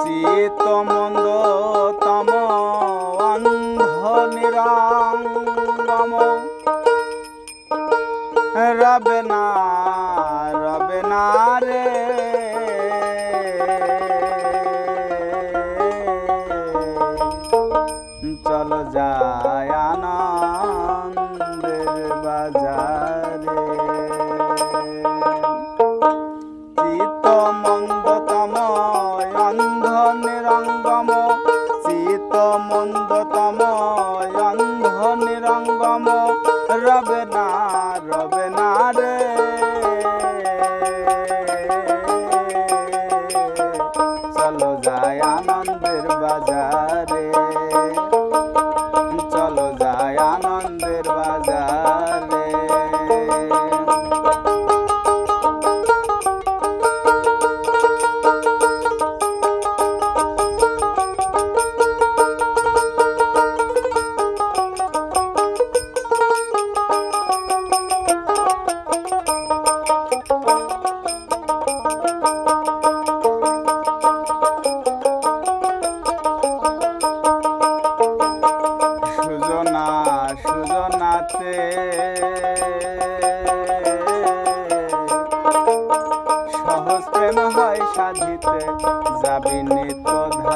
চিত মন্দ তম অন্ধ নিরঙ্গম। রবে না রবে না রে। মন্দতম অন্ধ নিরঙ্গম।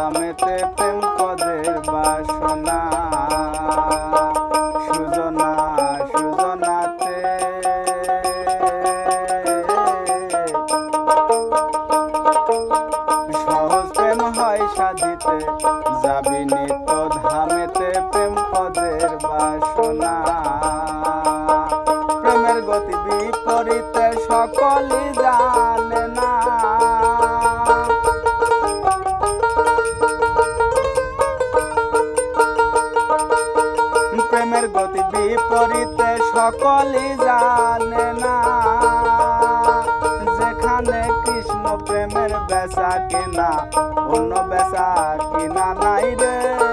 ধামেতে প্রেম পদের বাসনা। সুজনা, সুজনাতে। সহজ প্রেম হয় সাধিতে, যাবি নিত ধামেতে প্রেম পদের বাসনা। প্রেমের গতি বিপরীতে সকলে জানে বিপরীতে সকলে জানে না যেখানে কৃষ্ণ প্রেমের বেচা কিনা অন্য বেচা কিনা নাই রে।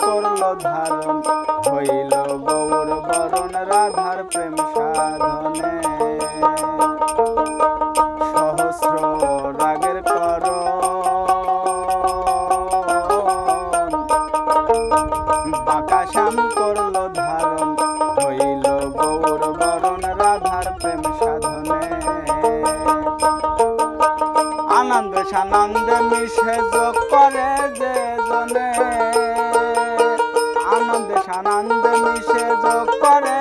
করল ধারণ। হইল গৌর বরণ, রাধার প্রেম সাধনে। সহস্র রাগের কর। বাঁকা শ্যাম করল ধারণ। হইল গৌর বরণ, রাধার প্রেম সাধনে। আনন্দ সানন্দ মিশে যোগ করে যে জনে। আনন্দ মিশে যোগ করে।